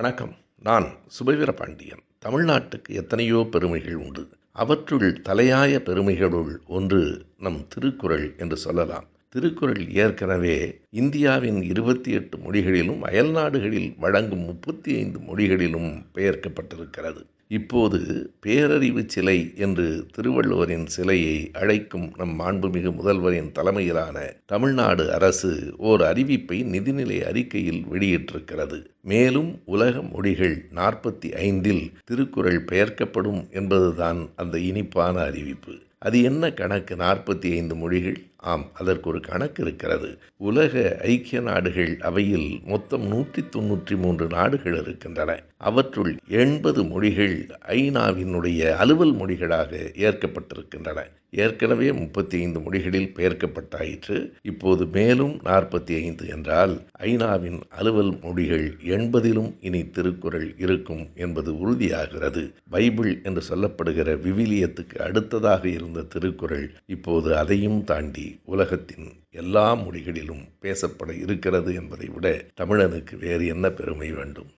வணக்கம். நான் சுபவீர பாண்டியன். தமிழ்நாட்டுக்கு எத்தனையோ பெருமைகள் உண்டு. அவற்றுள் தலையாய பெருமைகளுள் ஒன்று நம் திருக்குறள் என்று சொல்லலாம். திருக்குறள் ஏற்கனவே இந்தியாவின் இருபத்தி எட்டு மொழிகளிலும் அயல்நாடுகளில் வழங்கும் முப்பத்தி ஐந்து மொழிகளிலும் பெயர்க்கப்பட்டிருக்கிறது. இப்போது பேரறிவு சிலை என்று திருவள்ளுவரின் சிலையை அழைக்கும் நம் மாண்புமிகு முதல்வரின் தலைமையிலான தமிழ்நாடு அரசு ஓர் அறிவிப்பை நிதிநிலை அறிக்கையில் வெளியிட்டிருக்கிறது. மேலும் உலக மொழிகள் நாற்பத்தி ஐந்தில் திருக்குறள் பெயர்க்கப்படும் என்பதுதான் அந்த இனிப்பான அறிவிப்பு. அது என்ன கணக்கு? நாற்பத்தி ஐந்து மொழிகள். ஆம் அதற்கு ஒரு கணக்கு இருக்கிறது. உலக ஐக்கிய நாடுகள் அவையில் மொத்தம் நூற்றி தொன்னூற்றி மூன்று நாடுகள் இருக்கின்றன. அவற்றுள் எண்பது மொழிகள் ஐநாவினுடைய அலுவல் மொழிகளாக ஏற்கப்பட்டிருக்கின்றன. ஏற்கனவே முப்பத்தி ஐந்து மொழிகளில் பெயர்க்கப்பட்டாயிற்று. இப்போது மேலும் நாற்பத்தி ஐந்து என்றால் ஐநாவின் அலுவல் மொழிகள் எண்பதிலும் இனி திருக்குறள் இருக்கும் என்பது உறுதியாகிறது. பைபிள் என்று சொல்லப்படுகிற விவிலியத்துக்கு அடுத்ததாக இருந்த திருக்குறள் இப்போது அதையும் தாண்டி உலகத்தின் எல்லா மொழிகளிலும் பேசப்பட இருக்கிறது என்பதை விட தமிழனுக்கு வேறு என்ன பெருமை வேண்டும்?